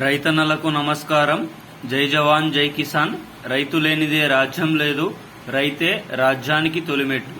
రైతన్నలకు నమస్కారం. జై జవాన్ జై కిసాన్. రైతు లేనిదే రాజ్యం లేదు. రైతే రాజ్యానికి తొలిమెట్టు.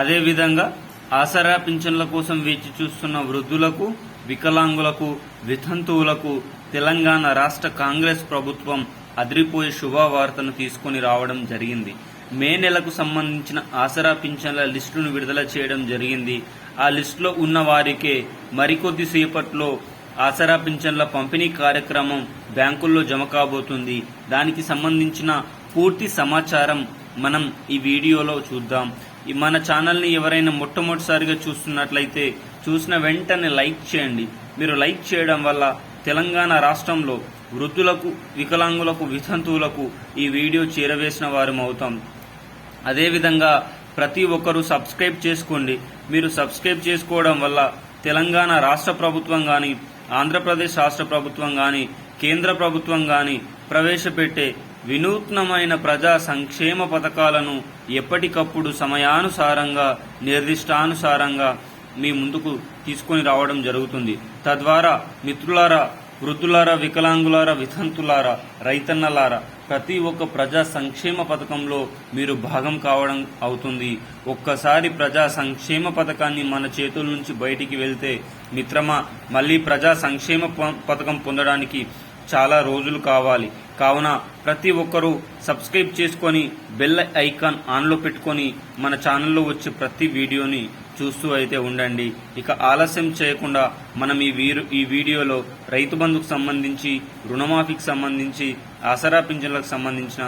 అదేవిధంగా ఆసరా పింఛన్ల కోసం వేచి చూస్తున్న వృద్ధులకు వికలాంగులకు వితంతువులకు తెలంగాణ రాష్ట్ర కాంగ్రెస్ ప్రభుత్వం అదిరిపోయే శుభవార్తను తీసుకొని రావడం జరిగింది. మే నెలకు సంబంధించిన ఆసరా పింఛన్ల లిస్టును విడుదల చేయడం జరిగింది. ఆ లిస్టులో ఉన్న వారికే మరికొద్ది సేపట్లో ఆసరా పింఛన్ల పంపిణీ కార్యక్రమం బ్యాంకుల్లో జమ కాబోతుంది. దానికి సంబంధించిన పూర్తి సమాచారం మనం ఈ వీడియోలో చూద్దాం. ఈ మన ఛానల్ని ఎవరైనా మొట్టమొదటిసారిగా చూస్తున్నట్లయితే చూసిన వెంటనే లైక్ చేయండి. మీరు లైక్ చేయడం వల్ల తెలంగాణ రాష్ట్రంలో వృద్ధులకు వికలాంగులకు వితంతువులకు ఈ వీడియో చేరవేసిన వారం అవుతాం. అదేవిధంగా ప్రతి ఒక్కరూ సబ్స్క్రైబ్ చేసుకోండి. మీరు సబ్స్క్రైబ్ చేసుకోవడం వల్ల తెలంగాణ రాష్ట్ర ప్రభుత్వం కానీ ఆంధ్రప్రదేశ్ రాష్ట్ర ప్రభుత్వం కానీ కేంద్ర ప్రభుత్వం కానీ ప్రవేశపెట్టే వినూత్నమైన ప్రజా సంక్షేమ పథకాలను ఎప్పటికప్పుడు సమయానుసారంగా నిర్దిష్టానుసారంగా మీ ముందుకు తీసుకొని రావడం జరుగుతుంది. తద్వారా మిత్రులారా వృద్ధులారా వికలాంగులారా వితంతులారా రైతన్నలారా ప్రతి ఒక్క ప్రజా సంక్షేమ పథకంలో మీరు భాగం కావడం అవుతుంది. ఒక్కసారి ప్రజా సంక్షేమ పథకాన్ని మన చేతుల నుంచి బయటికి వెళ్తే మిత్రమా మళ్ళీ ప్రజా సంక్షేమ ప- పథకం పొందడానికి చాలా రోజులు కావాలి. కావున ప్రతి ఒక్కరూ సబ్స్క్రైబ్ చేసుకొని బెల్ ఐకాన్ ఆన్లో పెట్టుకొని మన ఛానల్లో వచ్చే ప్రతి వీడియోని చూస్తూ అయితే ఉండండి. ఇక ఆలస్యం చేయకుండా మనం ఈ వీరు ఈ వీడియోలో రైతు బంధుకు సంబంధించి రుణమాఫీకి సంబంధించి ఆసరా పింఛన్లకు సంబంధించిన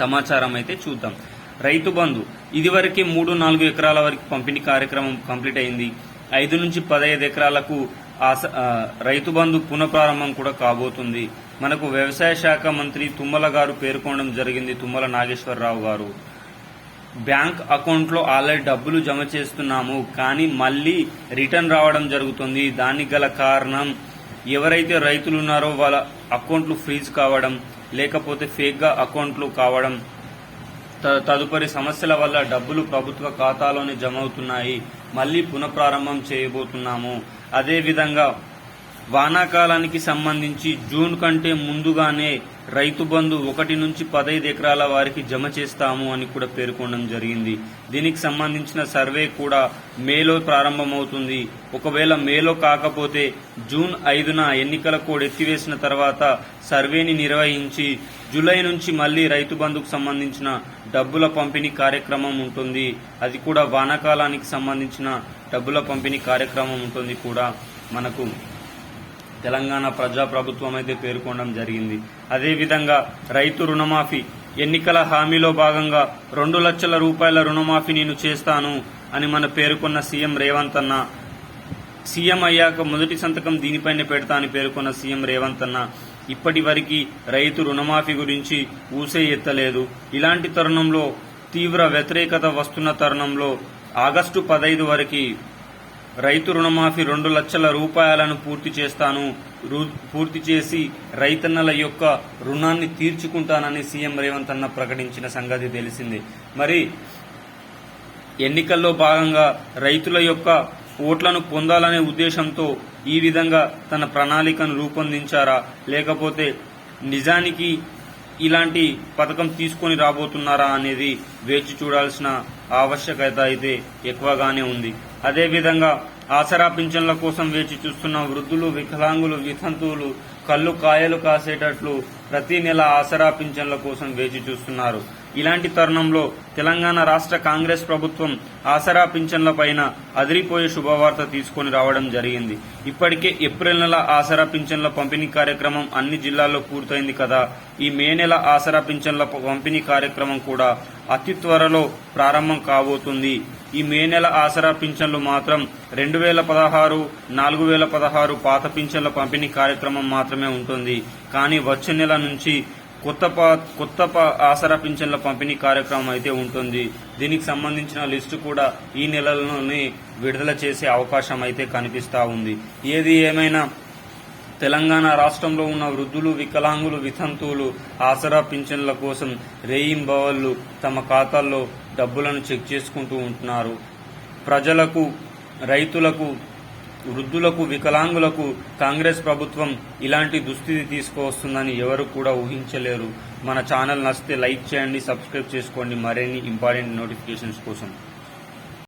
సమాచారం అయితే చూద్దాం. రైతు బంధు ఇదివరకే మూడు నాలుగు ఎకరాల వరకు పంపిణీ కార్యక్రమం కంప్లీట్ అయింది. ఐదు నుంచి పదహైదు ఎకరాలకు ఆస రైతు బంధు పునఃప్రారంభం కూడా కాబోతుంది. మనకు వ్యవసాయ శాఖ మంత్రి తుమ్మల గారు పేర్కొనడం జరిగింది తుమ్మల నాగేశ్వరరావు గారు. బ్యాంక్ అకౌంట్లో ఆల్రెడీ డబ్బులు జమ చేస్తున్నాము కానీ మళ్ళీ రిటర్న్ రావడం జరుగుతుంది. దానికి గల కారణం ఎవరైతే రైతులు ఉన్నారో వాళ్ళ అకౌంట్లు ఫ్రీజ్ కావడం లేకపోతే ఫేక్గా అకౌంట్లు కావడం త- తదుపరి సమస్యల వల్ల డబ్బులు ప్రభుత్వ ఖాతాలోనే జమ అవుతున్నాయి. మళ్ళీ పునఃప్రారంభం చేయబోతున్నాము. అదేవిధంగా వానాకాలానికి సంబంధించి జూన్ కంటే ముందుగానే రైతు బంధు ఒకటి నుంచి పదహైదు ఎకరాల వారికి జమ చేస్తాము అని కూడా పేర్కొనడం జరిగింది. దీనికి సంబంధించిన సర్వే కూడా మేలో ప్రారంభమవుతుంది. ఒకవేళ మేలో కాకపోతే జూన్ ఐదున ఎన్నికల కోడ్ ఎత్తివేసిన తర్వాత సర్వేని నిర్వహించి జూలై నుంచి మళ్ళీ రైతు బంధుకు సంబంధించిన డబ్బుల పంపిణీ కార్యక్రమం ఉంటుంది. అది కూడా వానాకాలానికి సంబంధించిన డబ్బుల పంపిణీ కార్యక్రమం ఉంటుంది కూడా మనకు తెలంగాణ ప్రజాప్రభుత్వం అయితే పేర్కొనడం జరిగింది. అదేవిధంగా రైతు రుణమాఫీ ఎన్నికల హామీలో భాగంగా రెండు లక్షల రూపాయల రుణమాఫీ నేను చేస్తాను అని మన పేర్కొన్న సీఎం రేవంత్ అన్న సీఎం అయ్యాక మొదటి సంతకం దీనిపైనే పెడతా అని పేర్కొన్న సీఎం రేవంత్ అన్న ఇప్పటి వరకు రైతు రుణమాఫీ గురించి ఊసే ఎత్తలేదు. ఇలాంటి తరుణంలో తీవ్ర వ్యతిరేకత వస్తున్న తరుణంలో ఆగస్టు పదైదు వరకు రైతు రుణమాఫీ రెండు లక్షల రూపాయలను పూర్తి చేస్తాను. పూర్తి చేసి రైతన్నల యొక్క రుణాన్ని తీర్చుకుంటానని సీఎం రేవంత్ అన్న ప్రకటించిన సంగతి తెలిసింది. మరి ఎన్నికల్లో భాగంగా రైతుల యొక్క ఓట్లను పొందాలనే ఉద్దేశంతో ఈ విధంగా తన ప్రణాళికను రూపొందించారా? లేకపోతే నిజానికి ఇలాంటి పథకం తీసుకొని రాబోతున్నారా అనేది వేచి చూడాల్సిన ఆవశ్యకత అయితే ఎక్కువగానే ఉంది. అదేవిధంగా ఆసరా పింఛన్ల కోసం వేచి చూస్తున్న వృద్ధులు వికలాంగులు వితంతువులు కళ్ళు కాయలు కాసేటట్లు ప్రతి నెల ఆసరా పింఛన్ల కోసం వేచి చూస్తున్నారు. ఇలాంటి తరుణంలో తెలంగాణ రాష్ట్ర కాంగ్రెస్ ప్రభుత్వం ఆసరా పింఛన్ల పైన అదిరిపోయే శుభవార్త తీసుకొని రావడం జరిగింది. ఇప్పటికే ఏప్రిల్ నెల ఆసరా పింఛన్ల పంపిణీ కార్యక్రమం అన్ని జిల్లాల్లో పూర్తయింది కదా. ఈ మే నెల ఆసరా పింఛన్ల పంపిణీ కార్యక్రమం కూడా అతి త్వరలో ప్రారంభం కాబోతుంది. ఈ మే నెల ఆసరా పింఛన్లు మాత్రం రెండు వేల పదహారు నాలుగు వేల పదహారు పాత పింఛన్ల పంపిణీ కార్యక్రమం మాత్రమే ఉంటుంది. కానీ వచ్చే నెల నుంచి కొత్త పా కొత్త ప- ఆసరా పింఛన్ల పంపిణీ కార్యక్రమం అయితే ఉంటుంది. దీనికి సంబంధించిన లిస్టు కూడా ఈ నెలలోనే విడుదల చేసే అవకాశం అయితే కనిపిస్తా ఉంది. ఏది ఏమైనా తెలంగాణ రాష్ట్రంలో ఉన్న వృద్ధులు వికలాంగులు వితంతువులు ఆసరా పింఛన్ల కోసం రేయింబవళ్ళు తమ ఖాతాల్లో డబ్బులను చెక్ చేసుకుంటూ ఉంటున్నారు. ప్రజలకు రైతులకు వృద్ధులకు వికలాంగులకు కాంగ్రెస్ ప్రభుత్వం ఇలాంటి దుస్థితి తీసుకువస్తుందని ఎవరు కూడా ఊహించలేరు. మన ఛానల్ నచ్చితే లైక్ చేయండి సబ్స్క్రైబ్ చేసుకోండి. మరిన్ని ఇంపార్టెంట్ నోటిఫికేషన్స్ కోసం